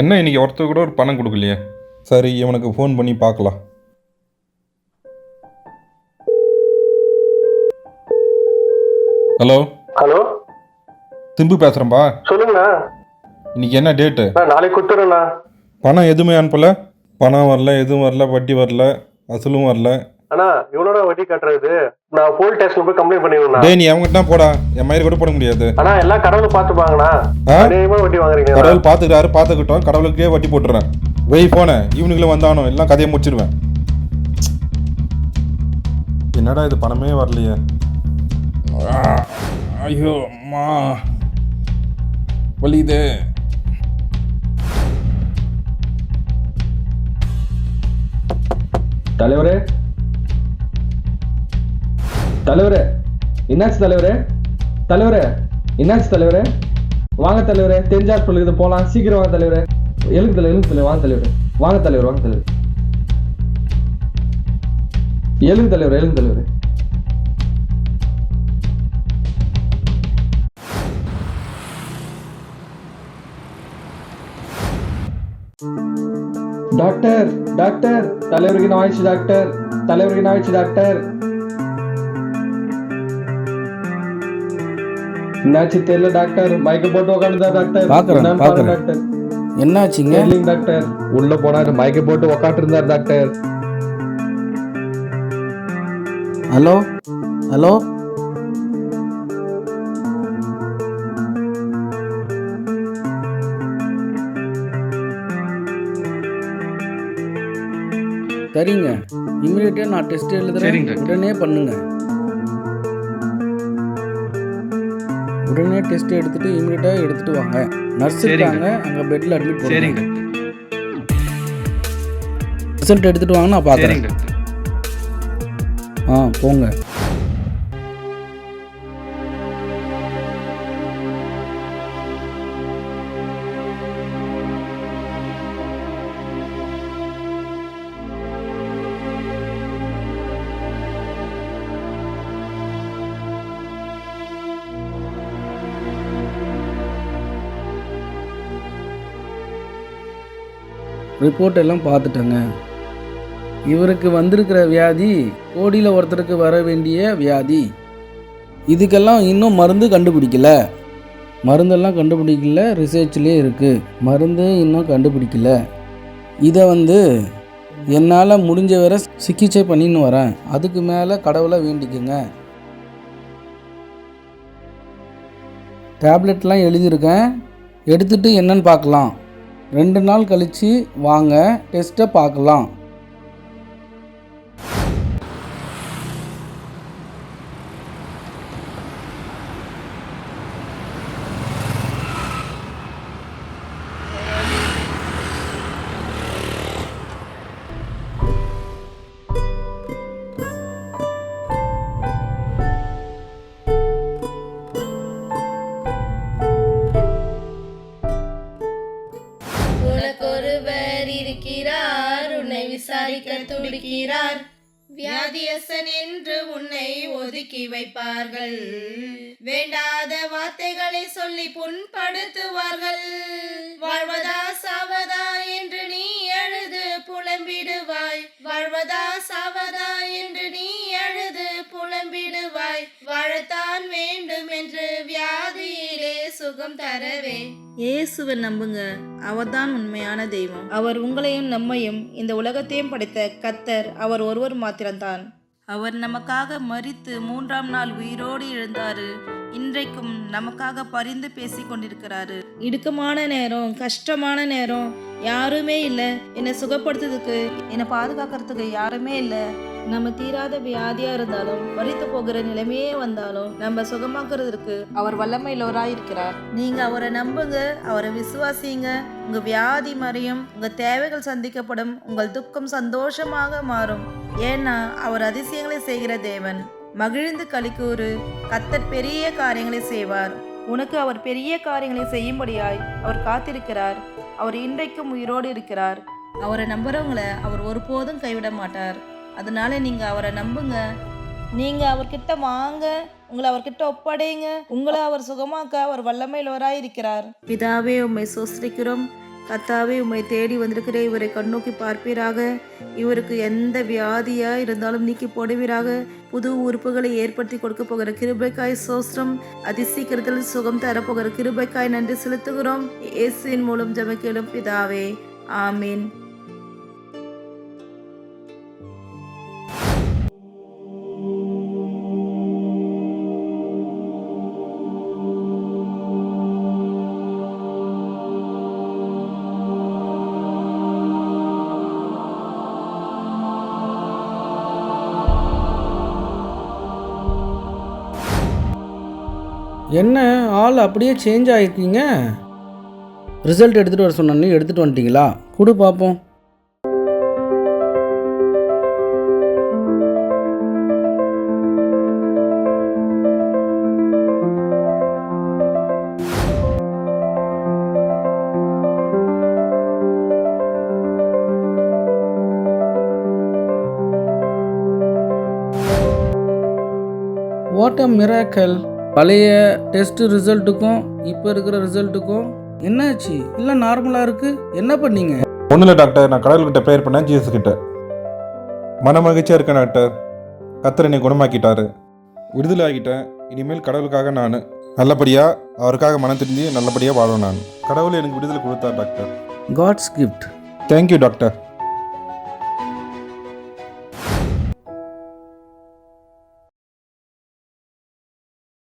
என்ன இன்னைக்கு ஒருத்தர் கூட ஒரு பணம் கொடுக்கலையே? சரி இவனுக்கு ஃபோன் பண்ணி பார்க்கலாம். ஹலோ ஹலோ சிம்பு பேசுகிறேன்பா சொல்லுங்கண்ணா. இன்னைக்கு என்ன டேட்டு நாளைக்கு கொடுத்துறேண்ணா. பணம் எதுவுமே அனுப்பல. பணம் வரல எதுவும் வரல வட்டி வரல அசலும் வரல. அண்ணா இவனோட வட்டி கட்டுறது. நான் போலீஸ் ஸ்டேஷன் போய் கம்ப்ளைண்ட் பண்ணிடுவேண்ணா டேய் நீ அவங்ககிட்ட தான் போடா. என் மயிறு கூட போட முடியாது. அண்ணா எல்லாம் கடவுள் பார்த்துப்பாங்கண்ணா. ஆ? அநேகமா வட்டி வாங்குறீங்க. கடவுள் பார்த்துக்கிறாரு பார்த்துக்கிட்டோம். கடவுளுக்கே வட்டி போட்டுறேன். வெய் போன. ஈவினிங்கில் வந்தானோ எல்லாம் கதையை முடிச்சிருவேன். என்னடா இது பணமே வரலையே. ஐயோ அம்மா. வலியுதே தலைவரே தலைவரே என்னாச்சு தலைவரே? தலைவரே என்னாச்சு தலைவரே? வாங்க தலைவரே தெரிஞ்சா சொல்லுது போகலாம் சீக்கிரம் வாங்க தலைவரே. எழுக்கு தலைவர் எழுந்து தலைவர் வாங்க தலைவர். வாங்க தலைவர் வாங்க தலைவர். எழுந்து தலைவர் எழுந்து தலைவர். டாக்டர் டாக்டர் தலைவருக்கு நான் ஆயிடுச்சு டாக்டர்? தலைவருக்கு நான் ஆயிடுச்சு டாக்டர்? என்னாச்சு தெரியல டாக்டர் மயக்க போட்டு உட்காந்துதா டாக்டர் பாக்குறேன், பாக்குறேன். டாக்டர் என்னாச்சுங்க தெரியலைங்க டாக்டர் உள்ள போனாரு மயக்க போட்டு உட்காந்து இருந்தார் டாக்டர் ஹலோ? ஹலோ? சரிங்க. இமீடியட்டாக நான் டெஸ்ட் எழுதுறேன். உடனே பண்ணுங்க. உடனே டெஸ்ட் எடுத்துட்டு இமீடியட்டாக எடுத்துட்டு வாங்க. நர்ஸ். இருக்காங்க அங்கே பெட்டில் அட்மிட் பண்ணுங்க ரிசல்ட் எடுத்துட்டு வாங்க நான் பார்க்குறேன் ஆ போங்க. ரிப்போர்ட் எல்லாம் பார்த்துட்டேங்க. இவருக்கு வந்திருக்கிற வியாதி கோடியில் ஒருத்தருக்கு வர வேண்டிய வியாதி. இதுக்கெல்லாம் இன்னும் மருந்து கண்டுபிடிக்கல. மருந்தெல்லாம் கண்டுபிடிக்கல ரிசர்ச்லேயே இருக்குது மருந்து இன்னும் கண்டுபிடிக்கல. இதை வந்து என்னால் முடிஞ்ச வரை சிகிச்சை பண்ணின்னு வரேன். அதுக்கு மேலே கடவுளை வேண்டிக்குங்க. டேப்லெட்லாம் எழுதியிருக்கேன். எடுத்துட்டு என்னன்னு பார்க்கலாம். ரெண்டு நாள் கழித்து வாங்க டெஸ்ட்டை பார்க்கலாம். துடிக்கிறார் வியாதியசன் என்று உன்னை ஒதுக்கி வைப்பார்கள். வேண்டாத வார்த்தைகளை சொல்லி புண்படுத்துவார்கள். வாழ்வதா சாவதா என்று நீ எழுது புலம்பிடுவாய். வாழ்வதா சாவதா என்று சுகம் தரவே. இயேசுவை நம்புங்க. அவர்தான் உண்மையான தெய்வம். அவர் உங்களையும் நம்மையும் இந்த உலகத்தையும் படைத்த கத்தர் அவர் ஒருவர் மாத்திரம்தான். அவர் நமக்காக மறித்து மூன்றாம் நாள் உயிரோடு எழுந்தாரு. இன்றைக்கும் நமக்காக பரிந்து பேசி கொண்டிருக்கிறாரு. இடுக்கமான நேரம் கஷ்டமான நேரம் யாருமே இல்லை. என்னை சுகப்படுத்துறதுக்கு என்னை பாதுகாக்கிறதுக்கு யாருமே இல்லை. நம்ம தீராத வியாதியா இருந்தாலும் வரித்து போகிற நிலைமையே வந்தாலும் நம்ம சுகமாக்குறதுக்கு அவர் வல்லமையிலவராய் இருக்கிறார் நீங்க அவரை நம்புங்க அவரை விசுவாசிங்க. உங்க வியாதி மறையும் உங்க தேவைகள் சந்திக்கப்படும் உங்கள் துக்கம் சந்தோஷமாக மாறும். ஏன்னா அவர் அதிசயங்களை செய்கிற தேவன். மகிழ்ந்து கலிக்கூறு கத்தர் பெரிய காரியங்களை செய்வார். உனக்கு அவர் பெரிய காரியங்களை செய்யும்படியாய் அவர் காத்திருக்கிறார். அவர் இன்றைக்கும் உயிரோடு இருக்கிறார். அவரை நம்புறவங்கள அவர் ஒருபோதும் கைவிட மாட்டார். அதனால நீங்க அவரை நம்புங்க. நீங்க அவர்கிட்ட வாங்க. உங்களை அவர்கிட்ட ஒப்படைங்க. உங்களை அவர் சுகமாக்க அவர் வல்லமையுள்ளவராய் இருக்கிறார் பிதாவே உம்மை சோஸ்திரிக்கிறோம். கத்தாவே உம்மை தேடி வந்திருக்கிற இவரை கண்ணோக்கி பார்ப்பீராக. இவருக்கு எந்த வியாதியா இருந்தாலும் நீக்கி போடுவீராக. புது உறுப்புகளை ஏற்படுத்தி கொடுக்க போகிற கிருபைக்காய் சோஸ்திரம் அதிசீக்கிரத்தில் சுகம் தரப்போகிற கிருபைக்காய் நன்றி செலுத்துகிறோம். இயேசுவின் மூலம் ஜெபக்கேளும் பிதாவே. ஆமீன். என்ன ஆள் அப்படியே சேஞ்ச் ஆகிருக்கீங்க ரிசல்ட் எடுத்துகிட்டு வர சொன்னோன்னே எடுத்துகிட்டு வந்துட்டீங்களா? கொடு பார்ப்போம் வாட் அ மிராக்கல் பழைய டெஸ்ட் ரிசல்ட்டுக்கும் இப்போ இருக்கிற ரிசல்ட்டுக்கும் என்னாச்சு? இல்லை நார்மலாக இருக்குது என்ன பண்ணீங்க? ஒன்றும் இல்லை டாக்டர் நான் கடவுள்கிட்ட ப்ரேயர் பண்ணேன் ஜீசஸ் கிட்ட. மன மகிழ்ச்சியாக இருக்கேன் டாக்டர் கத்தர் என்னை குணமாக்கிட்டாரு. விடுதலை ஆகிட்டேன். இனிமேல் கடவுளுக்காக நான். நல்லபடியாக அவருக்காக மனம் திருந்தி நல்லபடியாக வாழும் நான். கடவுள் எனக்கு விடுதலை கொடுத்தார் doctor God's gift thank you doctor